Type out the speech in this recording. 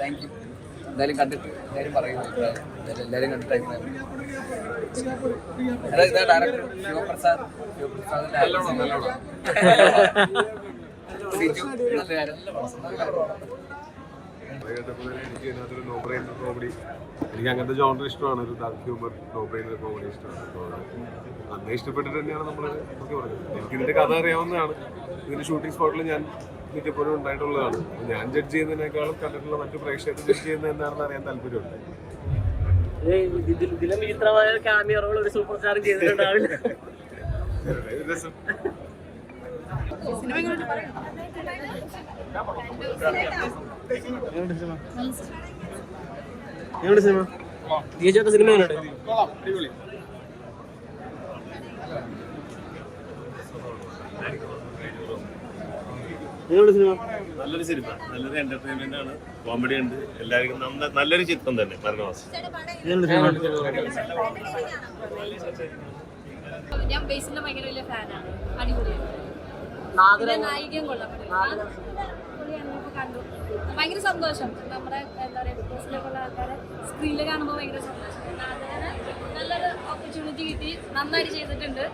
Thank you എന്തായാലും കണ്ടിട്ട് എല്ലാവരും പറയുന്നു. എല്ലാവരും കണ്ടിട്ട് അഭിപ്രായം. പറയും. അതാ ഇതാ ഡയറക്ടർ ശിവപ്രസാദ്. ശിവപ്രസാദിന്റെ എനിക്ക് ഇതിനകത്തൊരു നോ ബ്രെയിൻ കോമഡി എനിക്ക് അങ്ങനത്തെ ജോണർ ഇഷ്ടമാണ്. ഒരു dark humour no brain comedy ഇഷ്ടമാണ്. അപ്പോൾ അന്നേ ഇഷ്ടപ്പെട്ടിട്ട് തന്നെയാണ് നമ്മൾ ഒക്കെ പറഞ്ഞത്. എനിക്ക് ഇതിന്റെ കഥ അറിയാവുന്നതാണ്. ഇതിന്റെ ഷൂട്ടിംഗ് സ്പോട്ടിൽ ഞാൻ മിക്കപ്പോഴും ഉണ്ടായിട്ടുള്ളതാണ് ഞാൻ ജഡ്ജ് ചെയ്യുന്നതിനേക്കാളും കണ്ടിട്ടുള്ള മറ്റു പ്രേക്ഷകർ ജഡ്ജ് ചെയ്യുന്നത് എന്താണെന്ന് അറിയാൻ താല്പര്യമുണ്ട്. ഇതിലും വിചിത്രമായ ക്യാമിയ റോൾ ഒരു സൂപ്പർ സ്റ്റാർ ചെയ്തിട്ടുണ്ടാവില്ല. സിനിമ? ചേച്ചിയുടെ സിനിമ എങ്ങനെയുണ്ട്? എങ്ങനെയുണ്ട് സിനിമ? നല്ലൊരു സിനിമ. നല്ലൊരു എന്റർടൈൻമെന്റ് ആണ്. കോമഡി ഉണ്ട്. എല്ലാവർക്കും നല്ലൊരു ചിത്രം തന്നെ മരണവാസം ഞാൻ ബേസിന്റെ ഭയങ്കര വലിയ ഫാനാണ് അടിപൊളിയാണ്. നായികയും കൊള്ളാം. കണ്ടു. ഭയങ്കര സന്തോഷം. നമ്മുടെ എന്താ പറയുക ബേസിലൊക്കെ ആൾക്കാരെ സ്ക്രീനിൽ കാണുമ്പോൾ ഭയങ്കര സന്തോഷം. നാദിനെ നല്ലൊരു ഓപ്പർച്യൂണിറ്റി കിട്ടി. നന്നായിട്ട് ചെയ്തിട്ടുണ്ട്.